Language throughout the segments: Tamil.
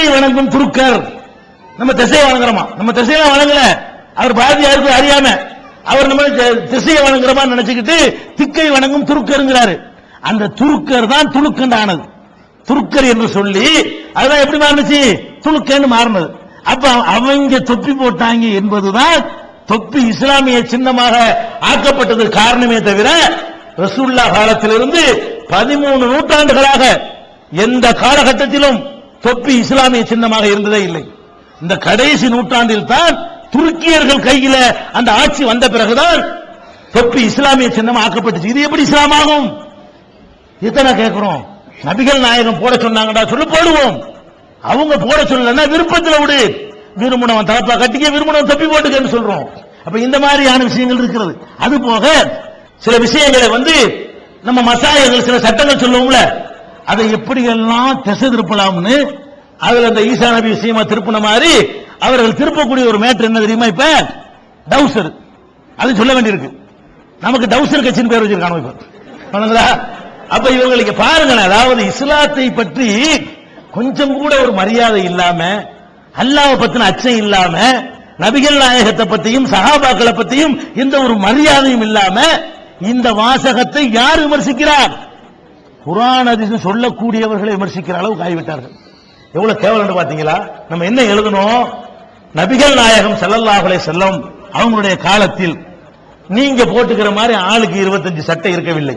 திக்கை வணங்கும் குருக்கர். நம்ம திசையை வணங்குறோமா? நம்ம திசையெல்லாம் வணங்கல. அவர் பாரதியாருக்கு அறியாம அவர் நம்ம திசையை வணங்குறமா நினைச்சுக்கிட்டு திக்கை வணங்கும் துருக்கருங்கிறாரு. அந்த துருக்கர் தான் துணுக்கண்டானது. துருக்கர் என்று சொல்லி அதுதான் எப்படி மாறுனுச்சு? துணுக்கன்னு மாறினது. அப்ப அவங்க தொப்பி போட்டாங்க என்பதுதான் தொப்பி இஸ்லாமிய சின்னமாக ஆக்கப்பட்டது காரணமே தவிர ரசூல்லா காலத்திலிருந்து பதிமூணு நூற்றாண்டுகளாக எந்த காலகட்டத்திலும் தொப்பி இஸ்லாமிய சின்னமாக இருந்ததே இல்லை. இந்த கடைசி நூற்றாண்டில் தான் துருக்கியர்கள் கையில அந்த ஆட்சி வந்த பிறகுதான் தொப்பி இஸ்லாமிய சின்னம் ஆக்கப்பட்டுச்சு. இது எப்படி இஸ்லாம் ஆகும் இத்தனை கேட்கிறோம் நபிகள் நாயகம் போட சொன்னாங்கடா சொல்லி போடுவோம். அவங்க போட சொல்லலன்னா விருப்பத்தில் விடு. விரும்பினவன் தலப்பா கட்டிக்க விரும்பினவன் தப்பி போட்டுக்கன்னு சொல்றோம். அப்ப இந்த மாதிரியான விஷயங்கள் இருக்கிறது. அது போக சில விஷயங்களை வந்து நம்ம மசாயர்கள் சில சட்டங்கள் சொல்லுவோம்ல அதை எப்படி எல்லாம் திசை திருப்பலாம்னு அதுல அந்த ஈசா நபி விஷயமா திருப்பின மாதிரி அவர்கள் திருப்பக்கூடிய ஒரு மேட்டர் என்ன தெரியுமா இப்ப? டவுசர். அது சொல்ல வேண்டியிருக்கு. நமக்கு டவுசர் கட்சின்னு பேர் வச்சிருக்காங்க இப்ப? அப்ப இவங்களுக்கு பாருங்களேன் அதாவது இஸ்லாத்தை பற்றி கொஞ்சம் கூட ஒரு மரியாதை இல்லாம அல்லாஹ் பத்தின அச்சம் இல்லாம நபிகள் நாயகத்தை பத்தியும் சஹாபாக்களை பத்தியும் எந்த ஒரு மரியாதையும் இல்லாம இந்த வாசகத்தை யார் விமர்சிக்கிறார்? குரான் அதிசம் சொல்லக்கூடியவர்களை விமர்சிக்கிற அளவுக்கு ஆகிவிட்டார்கள். எவ்வளவு கேவலம் பாத்தீங்களா நம்ம என்ன எழுதணும்? நபிகள் நாயகம் செல்லல்லாஹலை செல்லம் அவங்களுடைய காலத்தில் நீங்க போட்டுக்கிற மாதிரி ஆளுக்கு 25 சட்டை இருக்கவில்லை.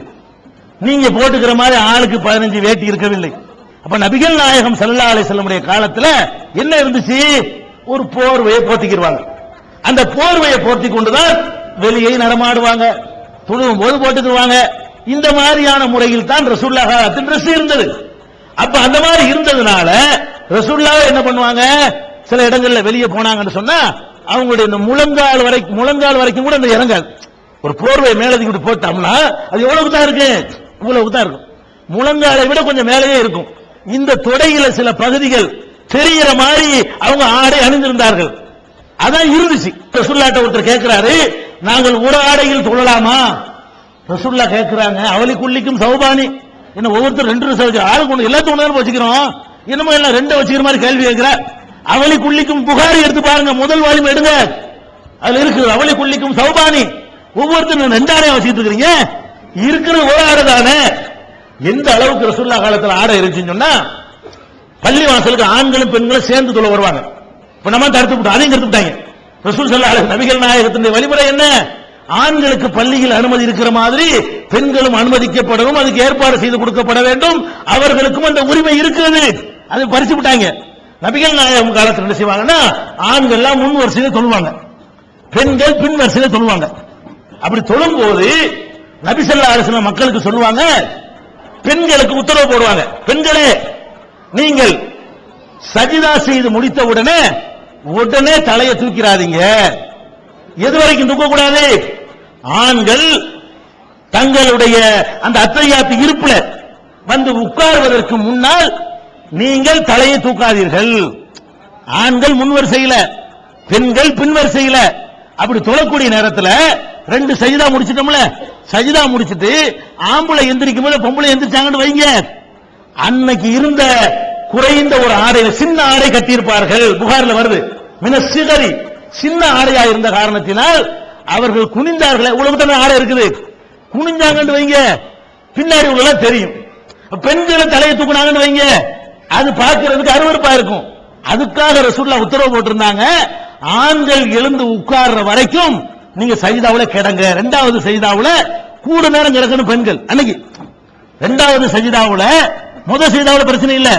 நீங்க போட்டுக்கிற மாதிரி ஆளுக்கு 15 வேட்டி இருக்கவில்லை. அப்ப நபிகள் நாயகம் செல்லா அலை செல்லமுடைய காலத்துல என்ன இருந்துச்சு? ஒரு போர்வையை போர்த்திக்கிடுவாங்க அந்த போர்வையை போர்த்தி கொண்டுதான் வெளியே நடமாடுவாங்க. தொழுவும் போது போட்டுக்கிடுவாங்க இந்த மாதிரியான முறையில் தான் ரசூல்லா காலத்தின் ட்ரெஸ் இருந்தது அப்ப அந்த மாதிரி இருந்ததுனால ரசூல்லா என்ன பண்ணுவாங்க? சில இடங்கள்ல வெளியே போனாங்கன்னு சொன்னா அவங்களுடைய இந்த முழங்கால் வரைக்கும் முழங்கால் வரைக்கும் கூட அந்த இறங்காது ஒரு போர்வை மேலே தூக்கி போட்டோம்னா அது எவ்வளவு தான் இருக்கு? இவ்வளவு தான் இருக்கும். முழங்காலை விட கொஞ்சம் மேலேயே இருக்கும். இந்த தொடையில சில பகுதிகள் தெரிகிற மாதிரி அவங்க ஆடை அணிந்திருந்தார்கள். அதான் இருந்துச்சு. ரசுல்லாட்ட ஒருத்தர் கேட்கிறாரு நாங்கள் ஒரு ஆடையில் தொழலாமா? ரசுல்லா கேட்கிறாங்க அவளிக்குள்ளிக்கும் சௌபானி. என்ன ஒவ்வொருத்தர் ரெண்டு ரசம் வச்சு ஆளுக்கு ஒண்ணு எல்லாத்துக்கும் ஒண்ணு வச்சுக்கிறோம். என்னமோ எல்லாம் ரெண்டு வச்சுக்கிற மாதிரி கேள்வி கேட்கிற. அவளிக்குள்ளிக்கும் புகாரி எடுத்து பாருங்க முதல் வாலிம் எடுங்க. அதுல இருக்குது அவளிக்குள்ளிக்கும் சௌபானி. ஒவ்வொருத்தரும் ரெண்டு வச்சுட்டு இருக்கிறீங்க. இருக்கிற ஒரு ஆடை தானே. எந்த அளவுக்கு ரசுல்லா காலத்தில் ஆடை இருந்துச்சுன்னு சொன்னா பள்ளி வாசலுக்கு ஆண்களும் பெண்களும் சேர்ந்து தொழில் வருவாங்க. இப்ப நம்ம தடுத்து விட்டோம் அதையும் தடுத்து விட்டாங்க. ரசூல் சொல்ல நபிகள் நாயகத்தினுடைய வழிமுறை என்ன? ஆண்களுக்கு பள்ளியில் அனுமதி இருக்கிற மாதிரி பெண்களும் அனுமதிக்கப்படவும் அதுக்கு ஏற்பாடு செய்து கொடுக்கப்பட வேண்டும். அவர்களுக்கும் அந்த உரிமை இருக்கிறது. அது பறிச்சு விட்டாங்க. நபிகள் நாயகம் காலத்தில் என்ன செய்வாங்கன்னா ஆண்கள் எல்லாம் முன் வரிசையில தொழுவாங்க. பெண்கள் பின் வரிசையில தொழுவாங்க. அப்படி தொழும்போது நபி ஸல்லல்லாஹு அரசு மக்களுக்கு சொல்லுவாங்க பெண்களுக்கு உத்தரவு போடுவாங்க. பெண்களே நீங்கள் சஜிதா செய்து முடித்த உடனே உடனே தலையை தூக்கிறாதீங்க எது வரைக்கும் தூக்க கூடாது ஆண்கள் தங்களுடைய அந்த அத்தையாத்து இருப்புல வந்து உட்கார்வதற்கு முன்னால் நீங்கள் தலையை தூக்காதீர்கள். ஆண்கள் முன்வரிசையில பெண்கள் பின்வரிசையில அப்படி தொழக்கூடிய நேரத்துல ரெண்டு சஜிதா முடிச்சிட்டோம்ல. சஜிதா முடிச்சிட்டு ஆம்பளை எந்திரிக்கும் போது பொம்பளை எந்திரிச்சாங்கன்னு வைங்க. அன்னைக்கு இருந்த குறைந்த ஒரு ஆடை சின்ன ஆடை கட்டியிருப்பார்கள். புகார்ல வருது. மின சிதறி சின்ன ஆடையா இருந்த காரணத்தினால் அவர்கள் குனிந்தார்களே. உலகத்தான ஆடை இருக்குது. குனிஞ்சாங்கன்னு வைங்க. பின்னாடி உங்களெல்லாம் தெரியும். பெண்களை தலையை தூக்குனாங்கன்னு வைங்க. அது பார்க்கிறதுக்கு அருவருப்பா இருக்கும். அதுக்காக ரசூல்லா உத்தரவு போட்டிருந்தாங்க. ஆண்கள் எழுந்து உட்கார்ற வரைக்கும் நீங்க சஜிதாவுல கிடங்க. ரெண்டாவது சஜிதாவுல கூட நேரம் கிடக்கணும் பெண்கள். அன்னைக்கு ரெண்டாவது சஜிதாவுல முதல் சஜிதாவுல பிரச்சனை இல்ல.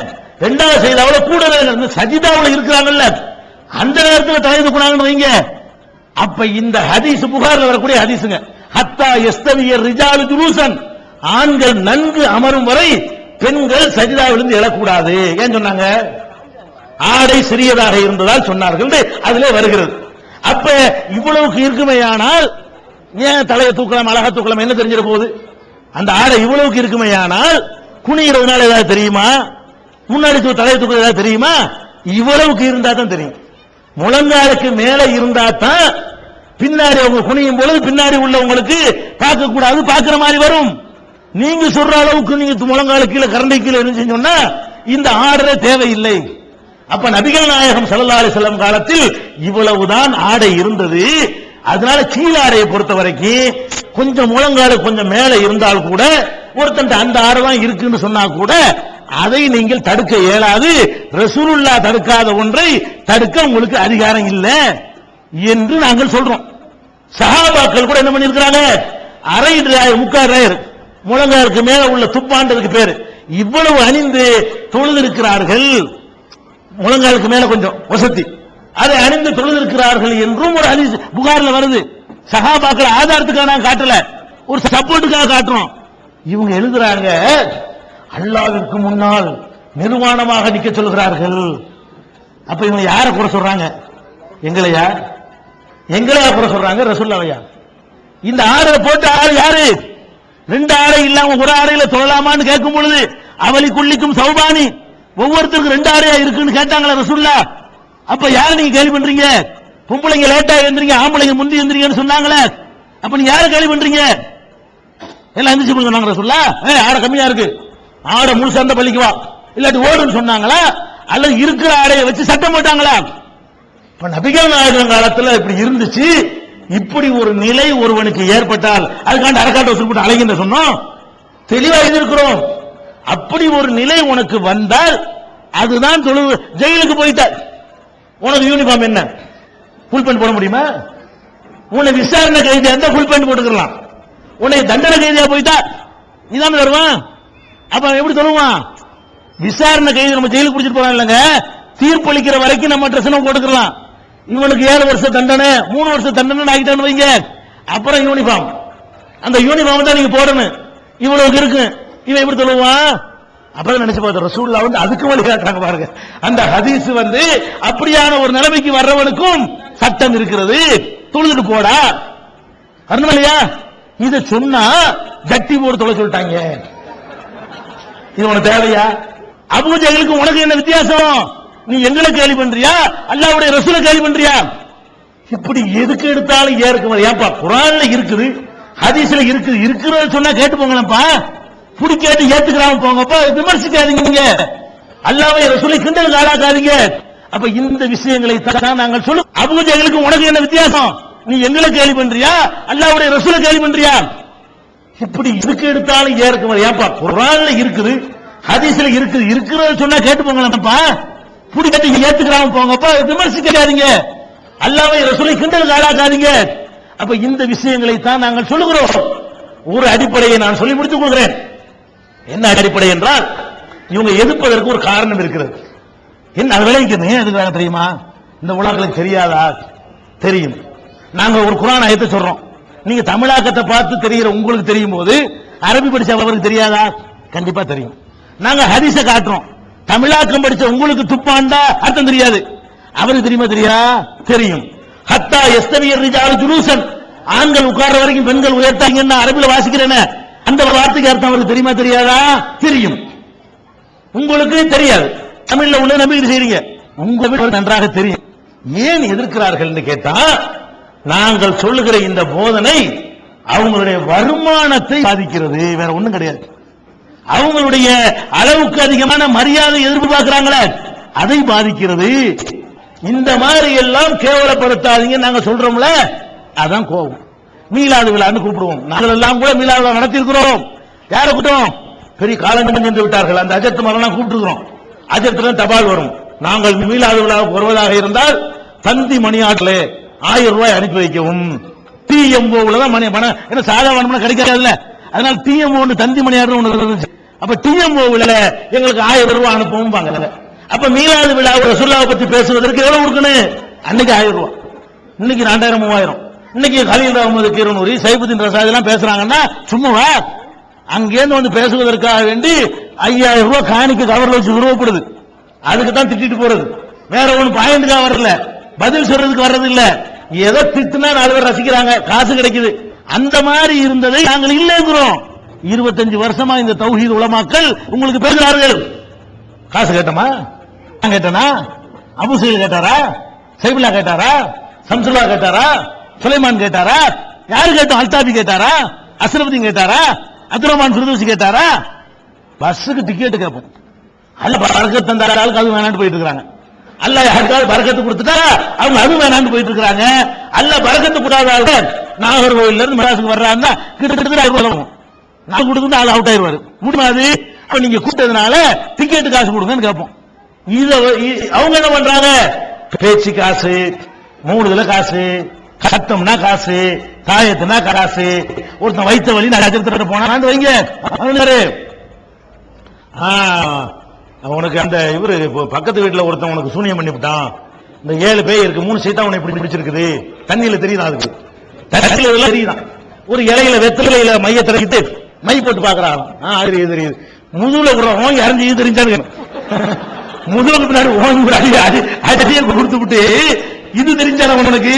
ரெண்டாவது சஜிதாவுல கூட நேரம் இருந்து சஜிதாவுல இருக்கிறாங்கல்ல. அந்த நேரத்தில் தலை தூக்குனாங்கன்னு வைங்க. அப்ப இந்த ஹதீஸ் புகார்ல வரக்கூடிய ஹதீஸுங்க. ஹத்தா எஸ்தவியர் ரிஜாலு ஜுலூசன். ஆண்கள் நன்கு அமரும் வரை பெண்கள் சஜிதாவிலிருந்து எழக்கூடாது. ஏன் சொன்னாங்க? ஆடை சிறியதாக இருந்ததால் சொன்னார்கள். அதிலே வருகிறது. அப்ப இவ்வளவுக்கு இருக்குமேயானால் ஏன் தலையை தூக்கலாம் அழகா தூக்கலாம் என்ன தெரிஞ்சிட போகுது? அந்த ஆடை இவ்வளவுக்கு இருக்குமேயானால் குனிகிறதுனால ஏதாவது தெரியுமா? முன்னாடி தலையை தூக்கிறது ஏதாவது தெரியுமா? இவ்வளவுக்கு இருந்தா தான் தெரியும். முழங்காலுக்கு மேல இருந்தா தான் பின்னாடி அவங்க குனியும் பொழுது பின்னாடி உள்ளவங்களுக்கு பார்க்க கூடாது பார்க்கிற மாதிரி வரும். நீங்க சொல்ற அளவுக்கு நீங்க முழங்கால கீழே கரண்டை கீழே இருந்துச்சுன்னு சொன்னா இந்த ஆர்டரே தேவையில்லை. அப்ப நபிகள் நாயகம் ஸல்லல்லாஹு அலைஹி காலத்தில் இவ்வளவுதான் ஆடை இருந்தது. அதனால கீழாடையை பொறுத்த வரைக்கும் கொஞ்சம் முழங்காடு கொஞ்சம் மேல இருந்தால் கூட ஒருத்தன் அந்த ஆடை தான் இருக்குன்னு சொன்னா கூட அதை நீங்கள் தடுக்க இயலாது. ரசூலுல்லா தடுக்காத ஒன்றை தடுக்க உங்களுக்கு அதிகாரம் இல்லை என்று நாங்கள் சொல்றோம். சஹாபாக்கள் கூட என்ன பண்ணிருக்கிறாங்க அரை டிராயர் முக்கால் டிராயர் முழங்காருக்கு மேல உள்ள துப்பாண்டதுக்கு பேரு. இவ்வளவு அணிந்து தொழுதிருக்கிறார்கள். முழங்காலுக்கு மேல கொஞ்சம் வசதி. அதை அணிந்து தொழுதிருக்கிறார்கள் என்றும் ஒரு அணி புகார்ல வருது. சகாபாக்கள் ஆதாரத்துக்காக நான் காட்டல. ஒரு சப்போர்ட்டுக்காக காட்டுறோம். இவங்க எழுதுறாங்க அல்லாவிற்கு முன்னால் நிர்வாணமாக நிக்க சொல்கிறார்கள். அப்ப இவங்க யாரை கூட சொல்றாங்க? எங்களையா எங்களையா கூட சொல்றாங்க? ரசுல்லாவையா இந்த ஆடை போட்டு ஆறு யாரு? ரெண்டு ஆடை இல்லாம ஒரு ஆடையில தொழலாமான்னு கேட்கும் பொழுது அவளி குள்ளிக்கும் சௌபானி ஒவ்வொருத்தருக்கும் ரெண்டு ஆடையா இருக்குன்னு கேட்டாங்களா ரசுல்லா. அப்ப யார நீங்க கேள்வி பண்றீங்க? பொம்பளைங்க லேட்டா எழுந்திரீங்க ஆம்பளைங்க முந்தி எழுந்திரீங்கன்னு சொன்னாங்களே. அப்ப நீங்க யாரை கேள்வி பண்றீங்க? எல்லாம் எந்திரிச்சு சொன்னாங்க ரசுல்லா. ஏ ஆடை கம்மியா இருக்கு. ஆடை முழுசா அந்த பள்ளிக்கு வா. இல்லாட்டி ஓடுன்னு சொன்னாங்களா? அல்லது இருக்கிற ஆடையை வச்சு சட்டம் போட்டாங்களா? இப்ப நபிகள் நாயகம் காலத்துல இப்படி இருந்துச்சு. இப்படி ஒரு நிலை ஒருவனுக்கு ஏற்பட்டால் அதுக்காண்ட அரக்காட்ட வசூல் போட்டு அழகின்ற சொன்னோம்? தெளிவா இருக்கிறோம் அப்படி ஒரு நிலை உனக்கு வந்தால் அதுதான் தொழு ஜெயிலுக்கு போயிட்டார் உனக்கு யூனிஃபார்ம் என்ன? ஃபுல் பேண்ட் போட முடியுமா? உன்னை விசாரணை கைதியா இருந்தா ஃபுல் பேண்ட் போட்டுக்கலாம். உன்னை தண்டனை கைதியா போயிட்டா. நீதான் வருவான். அப்ப எப்படி சொல்லுவான்? விசாரணை கைது நம்ம ஜெயிலுக்கு பிடிச்சிட்டு போறோம் இல்லைங்க. தீர்ப்பளிக்கிற வரைக்கும் நம்ம ட்ரெஸ் நம்ம போட்டுக்கலாம். இவனுக்கு ஏழு வருஷம் தண்டனை மூணு வருஷம் தண்டனை ஆகிட்டான்னு வைங்க. அப்புறம் யூனிஃபார்ம் அந்த யூனிஃபார்ம் தான் நீங்க போடணும். இவ்வளவுக்கு இருக்கு. இவன் எப்படி சொல்லுவான்? அப்புறம் நினைச்சு பார்த்தோம் ரசூல்லா வந்து அதுக்கு வழி காட்டுறாங்க பாருங்க. அந்த ஹதீஸ் வந்து அப்படியான ஒரு நிலைமைக்கு வர்றவனுக்கும் சட்டம் இருக்கிறது. தொழுதுட்டு போடா. வரணுமில்லையா இதை சொன்னா கட்டி போடு தொலை சொல்லிட்டாங்க. இது உனக்கு தேவையா? அபூ ஜஹலுக்கு உனக்கு என்ன வித்தியாசம்? நீ எங்களை கேள்வி பண்றியா? அல்லாவுடைய ரசூலை கேள்வி பண்றியா? இப்படி எதுக்கு எடுத்தாலும் ஏற்க ஏப்பா குரான்ல இருக்குது ஹதீஸ்ல இருக்குது இருக்கிறத சொன்னா கேட்டு போங்களேன்ப்பா கேட்டு ஏத்துக்கிறாம போங்கப்பா விமர்சிக்காதீங்க நீங்க. அல்லாவை ரசூலை கிண்டல் ஆளாக்காதீங்க. அப்ப இந்த விஷயங்களை தான் நாங்கள் சொல்லும். அபூ ஜஹலுக்கு உனக்கு என்ன வித்தியாசம்? நீ எங்களை கேள்வி பண்றியா? அல்லாவுடைய ரசூலை கேள்வி பண்றியா? இப்படி இருக்கு எடுத்தாலும் ஏற்க ஏப்பா குரான்ல இருக்குது ஹதீஸ்ல இருக்குது இருக்கிறத சொன்னா கேட்டு போங்களேன்ப்பா பிடிக்காது ஏத்துக்கிறாம போங்கப்பா விமர்சிக்காதீங்க. அல்லாவை ரசூலை கிண்டல் ஆளாக்காதீங்க. அப்ப இந்த விஷயங்களை தான் நாங்கள் சொல்லுகிறோம். ஒரு அடிப்படையை நான் சொல்லி முடித்துக் கொள்கிறேன். என்ன அடிப்படை என்றால் இவங்க எதிர்ப்பதற்கு ஒரு காரணம் இருக்கிறது. என்ன அது விளைவிக்கணும் ஏன் எதுக்காக தெரியுமா? இந்த உலகங்களுக்கு தெரியாதா? தெரியும். நாங்க ஒரு குரான் ஆயத்தை சொல்றோம். நீங்க தமிழாக்கத்தை பார்த்து தெரிகிற உங்களுக்கு தெரியும் போது அரபி படிச்ச அவருக்கு தெரியாதா? கண்டிப்பா தெரியும். நாங்க ஹரிச காட்டுறோம். தமிழாக்கம் படிச்ச உங்களுக்கு துப்பாண்டா? அர்த்தம் தெரியாது. அவருக்கு தெரியுமா தெரியா? தெரியும். ஹத்தா எஸ்தவியர் ரிஜால் ஜுலூசன் ஆண்கள் உட்கார்ற வரைக்கும் பெண்கள் உயர்த்தாங்கன்னா அரபில வாசிக்கிறேனே? அந்த வார்த்தைக்கு அர்த்தம் அவருக்கு தெரியுமா தெரியாதா? தெரியும். உங்களுக்கு தெரியாது. தமிழ்ல உள்ள நம்பிக்கை செய்றீங்க. உங்களுக்கு நன்றாக தெரியும். ஏன் எதிர்க்கிறார்கள் கேட்டா நாங்கள் சொல்லுகிற இந்த போதனை அவங்களுடைய வருமானத்தை பாதிக்கிறது. வேற ஒண்ணும் கிடையாது. அவங்களுடைய அளவுக்கு அதிகமான மரியாதை எதிர்பார்க்கிறாங்களே அதை பாதிக்கிறது. இந்த மாதிரி எல்லாம் கேவலப்படுத்தாதீங்க நாங்க சொல்றோம்ல அதான் கோபம். மீளாது விழான்னு கூப்பிடுவோம். நாங்கள் எல்லாம் கூட மீளாது விழா நடத்தியிருக்கிறோம். யாரை கூட்டம் பெரிய காலங்கள் சென்று விட்டார்கள். அந்த அஜத்து மரணம் கூப்பிட்டுருக்கிறோம். அஜத்துல தபால் வரும். நாங்கள் மீளாது விழாவுக்கு வருவதாக இருந்தால் தந்தி மணியாட்டிலே ஆயிரம் ரூபாய் அனுப்பி வைக்கவும். டிஎம்ஓல தான் மணி பணம் ஏன்னா சாதாரண பணம் கிடைக்காதுல்ல. அதனால டிஎம்ஓ தந்தி மணியாடு ஒன்று இருந்துச்சு அப்ப டிஎம்ஓவில் எங்களுக்கு ஆயிரம் ரூபாய் அனுப்பவும் பாங்க அப்ப மீலாது விழா ரசுல்லாவை பத்தி பேசுவதற்கு எவ்வளவு கொடுக்கணும்? அன்னைக்கு ஆயிரம் ரூபாய். இன்னைக்கு ரெண்டாயிரம் மூவாயிரம். இன்னைக்கு ஹலீல் அகமது கிரனூரி சைபுதீன் ரசாத் எல்லாம் பேசுறாங்கன்னா சும்மாவா? அங்கேருந்து வந்து பேசுவதற்காக வேண்டி ஐயாயிரம் ரூபாய் காணிக்கு கவர்ல வச்சு உருவப்படுது. அதுக்கு தான் திட்டிட்டு போறது. வேற ஒண்ணு பாயிண்ட்காக வரல. பதில் சொல்றதுக்கு வர்றது இல்ல. ஏதோ திட்டுனா நாலு பேர் ரசிக்கிறாங்க காசு கிடைக்குது. அந்த மாதிரி இருந்ததை நாங்கள் இல்லைங்கிறோம். இருபத்தஞ்சு வருஷமா இந்த தௌஹீத் உலமாக்கள் உங்களுக்கு பேசுகிறார்கள் காசு கேட்டமா? நான் கேட்டனா? அபுசைல் கேட்டாரா? சைபுல்லா கேட்டாரா? சம்சுல்லா கேட்டாரா? சுலைமான் கேட்டாரா? யாரு கேட்டோம்? அல்தாபி கேட்டாரா? அசரபுதீன் கேட்டாரா? அப்துல் ரஹ்மான் கேட்டாரா? பஸ்ஸுக்கு டிக்கெட் கேட்போம். அல்ல பறக்க தந்த ஆளுக்கு அது வேணான்னு போயிட்டு இருக்கிறாங்க. அல்லாஹ் யாருக்காவது பறக்கத்து கொடுத்துட்டா அவங்க அது வேணான்னு போயிட்டு இருக்காங்க அல்ல பறக்கத்து கூடாத நாகர்கோவில் இருந்து மெட்ராஸுக்கு வர்றாங்கன்னா கிட்டத்தட்ட ஆயிரம் நான் கொடுத்து ஆள் அவுட் ஆயிருவாரு முடியாது. அப்ப நீங்க கூட்டதுனால டிக்கெட் காசு கொடுங்கன்னு கேட்போம். இத அவங்க என்ன பண்றாங்க? பேச்சு காசு மூணுதுல காசு கத்தம்னா காசு தாயத்துனா காசு ஒருத்தன் வைத்த வழி நான் போனா வைங்க. அவனுக்கு உனக்கு அந்த இவரு பக்கத்து வீட்டுல ஒருத்தன் உனக்கு சூனியம் பண்ணி விட்டான். இந்த ஏழு பேய் இருக்கு மூணு சீத்தா உன்னை இப்படி பிடிச்சிருக்குது. தண்ணியில தெரியுதா அதுக்கு? தண்ணியில இதெல்லாம் தெரியுதான் ஒரு இலையில வெத்தலையில மைய திறக்கிட்டு மை போட்டு பாக்குறான் ஆ தெரியுது தெரியுது. முதுகுல விடுறோம் இறஞ்சி இது தெரிஞ்சாங்க முதுகுக்கு பின்னாடி ஓங்கி அடி அடியே கொடுத்து விட்டு இது தெரிஞ்சான உனக்கு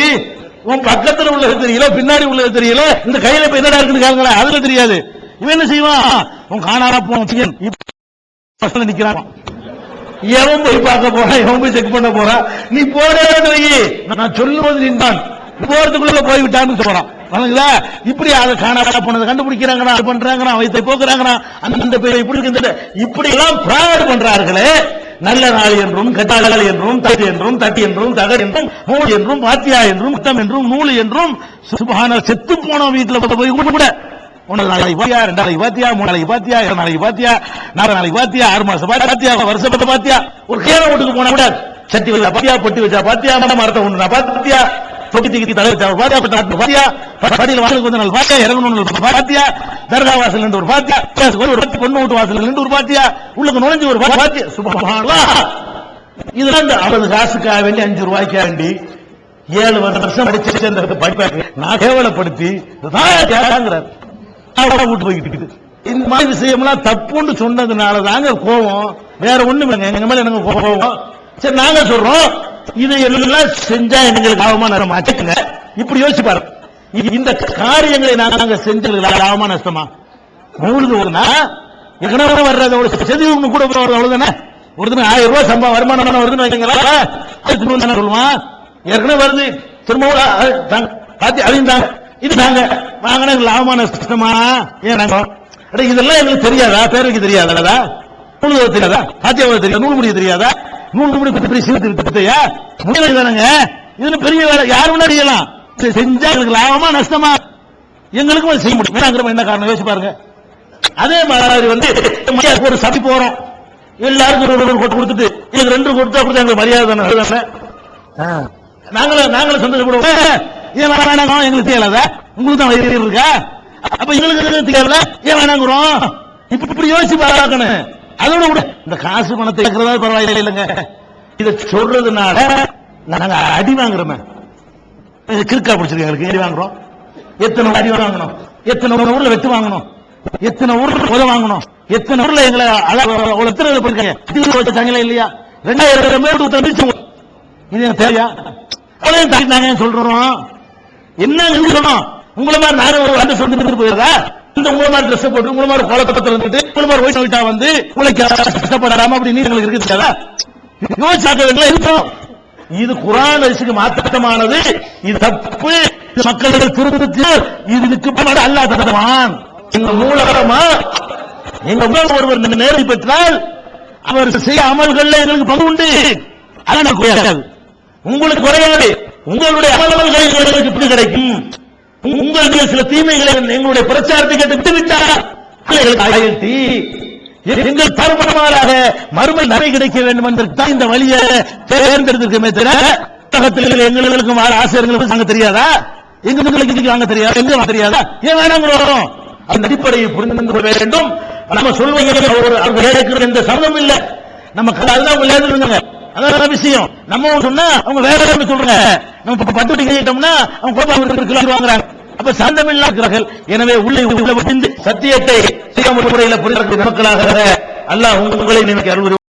உன் பக்கத்துல உள்ளது தெரியல பின்னாடி உள்ளது தெரியல. இந்த கையில இப்ப என்னடா இருக்குன்னு கேளுங்களேன் அதுல தெரியாது. இவன் என்ன செய்வான்? உன் காணாரா போன் இப்ப நிக்கிறான். எவன் போய் பார்க்க போறான் எவன் போய் செக் பண்ண போறான் நீ போடே நான் சொல்லும்போது நின்றான். போறதுக்குள்ள போய் விட்டான்னு சொல்றான். வணங்குதா? இப்படி அதை காணாம போனதை கண்டுபிடிக்கிறாங்கன்னா அது பண்றாங்கண்ணா வைத்தை போக்குறாங்கண்ணா அந்த பேரை இப்படி இருக்கு இப்படி எல்லாம் பிராடு பண்றார்களே. நல்ல நாள் என்றும் கெட்டாள் என்றும் தட்டு என்றும் தட்டி என்றும் தகர் என்றும் மூல் என்றும் பாத்தியா என்றும் முத்தம் என்றும் நூல் என்றும் சுபான செத்து போன வீட்டுல போய் கூட ஒன்னு நாளைக்கு பாத்தியா ரெண்டு நாளைக்கு பாத்தியா மூணு நாளைக்கு பாத்தியா ஏழு நாளைக்கு பாத்தியா நாலு நாளைக்கு பாத்தியா ஆறு மாசம் பாத்தியா வருஷப்பட்ட பாத்தியா? ஒரு கேர வீட்டுக்கு போனா கூட சட்டி வச்சா பாத்தியா பொட்டி வச்சா பாத்தியா மரத்தை ஒண்ணு பாத்தியா தொட்டி தூக்கி தலை வச்சா பாத்தியா கொண்டாட்டு பாத்தியா படியில் வாசலுக்கு வந்து நாள் பாத்தியா இறங்கணும் பாத்தியா தர்கா வாசல் இருந்து ஒரு பாத்தியா ஒரு ஒரு பொண்ணு வீட்டு வாசல் இருந்து ஒரு பாத்தியா உள்ளுக்கு நுழைஞ்சு ஒரு பாத்தியா சுபஹானல்லாஹ் இதெல்லாம் இந்த ஐம்பது காசுக்காக வேண்டி அஞ்சு ரூபாய்க்கா வேண்டி ஏழு வருஷம் படிச்சு சேர்ந்த படிப்பாக்கு நான் கேவலப்படுத்தி கேட்கிறார் விட்டு போய்கிட்டு இருக்குது. இந்த மாதிரி விஷயம்லாம் தப்புன்னு சொன்னதுனால தாங்க கோவம் வேற ஒண்ணும் இல்லைங்க எங்க மேல எனக்கு கோபம்? சரி நாங்க சொல்றோம். இதை எல்லாம் செஞ்சா எங்களுக்கு லாபமா நேரம் மாச்சுங்க இப்படி யோசிச்சு பாருங்க இந்த காரியங்களை நாங்க செஞ்சது லாபமா நஷ்டமா? மூணுது ஒருனா ஏற்கனவே வர்றது ஒரு செதி ஒண்ணு கூட வர்றது அவ்வளவுதானே? ஒருத்தனுக்கு ஆயிரம் ரூபாய் சம்பா வருமானம் வருதுன்னு வைக்கீங்களா தானே சொல்லுவான். ஏற்கனவே வருது. திரும்ப ஒரு அறிந்தாங்க பாத்தி இது தாங்க வாங்கினா லாபமான நஷ்டமா ஏன் நாங்க இதெல்லாம் எங்களுக்கு தெரியாதா? பேருக்கு தெரியாதா நூல் தெரியாதா? பாத்தியா ஓத தெரியாதா? நூல் முடிய தெரியாதா? நூல் முடி பெரிய சீர்திருத்த திட்டையா முடியல தானங்க. இதுல பெரிய வேலை? யார் வேணா செய்யலாம். செஞ்சா எங்களுக்கு லாபமா நஷ்டமா? எங்களுக்கும் செய்ய முடியும். என்ன காரணம் யோசிச்சு பாருங்க. அதே மாதிரி வந்து ஒரு சபை போறோம். எல்லாருக்கும் ஒரு ஒரு கொட்டு கொடுத்துட்டு இதுக்கு ரெண்டு கொடுத்தா கொடுத்தா எங்களுக்கு மரியாதை தானே. நாங்களும் நாங்களும் சந்தோஷப்படுவோம். ஏன் வேணா எங்களுக்கு தெரியலாதா உங்களுக்கு தான் வயிறு இருக்கா? அப்ப எங்களுக்கு தேவையில்ல? ஏன் வேணாங்கிறோம். இப்ப இப்படி யோசிச்சு பாராக்கணும். அதோட கூட இந்த காசு பணத்தை இருக்கிறதா பரவாயில்லை இல்லைங்க. இதை சொல்றதுனால நாங்க அடி வாங்குறோமே. கிறுக்கா பிடிச்சிருக்கு எங்களுக்கு. அடி வாங்குறோம். எத்தனை அடி வாங்கணும்? எத்தனை ஊர்ல வெட்டு வாங்கணும்? எத்தனை ஊர்ல உதவ வாங்கணும்? எத்தனை ஊர்ல எங்களை அழ- எத்தனை பேர் போயிருக்காங்க. இல்லையா? ரெண்டாயிரம் பேர் தப்பிச்சு இது எனக்கு தேவையா? அவ்வளவு தாண்டி நாங்க சொல்றோம். என்ன சொல்லணும் உங்களை மாதிரி நானும் ஒரு வந்து சொல்லிட்டு போயிருந்தா இந்த உங்களை மாதிரி ட்ரெஸ் போட்டு உங்களை மாதிரி குளத்தப்பத்தில் இருந்துட்டு உங்களை மாதிரி ஒயிட் ஒயிட்டா வந்து உங்களுக்கு கஷ்டப்படாம அப்படி நீங்க எங்களுக்கு இருக்குதா யோசிச்சாக்க இருக்கும். இது குரான் அரிசிக்கு மாற்றமானது இது தப்பு. இது மக்களுக்கு திருத்தி இதுக்கு பின்னாடி அல்லாஹ் தருவான் எங்க மூலகரமா எங்க மேல் ஒருவர் இந்த பெற்றால் அவர் செய்ய அமல்கள்ல எங்களுக்கு பங்கு உண்டு. அது குறையாது. உங்களுக்கு குறையாது உங்களுடைய அமலவர்களை எங்களுக்கு இப்படி கிடைக்கும். உங்களுடைய சில தீமைகளை எங்களுடைய பிரச்சாரத்தை கேட்டு விட்டு விட்டார் எங்களுக்கு எங்கள் பரம்பரமாக மறுமை நரை கிடைக்க வேண்டும் என்பதற்கு இந்த வழியை தேர்ந்தெடுத்திருக்கமே தவிர தகத்தில் எங்களுக்கு வாழ ஆசிரியர்களுக்கு வாங்க தெரியாதா? எங்களுக்கு வாங்க தெரியாதா? எங்க வாங்க தெரியாதா? ஏன் வேணாங்கிறோம் அந்த அடிப்படையை புரிந்து கொள்ள வேண்டும். நம்ம சொல்வது ஒரு அவங்க எந்த சம்மதம் இல்லை. நம்ம கதை அதுதான் அவங்க எழுதுறாங்க அதான் விஷயம். நம்ம சொன்னா அவங்க வேற ஒன்று சொல்றாங்க. நம்ம இப்ப பட்டு கேட்டோம்னா அவங்க குழப்பம் வாங்குறாங்க. அப்ப சந்தமில்லா எனவே உள்ளே உள்ள சத்தியத்தை செய்ய முறையில் புரிந்து மக்களாக அல்லாஹ் உங்களை நினைக்க அருள்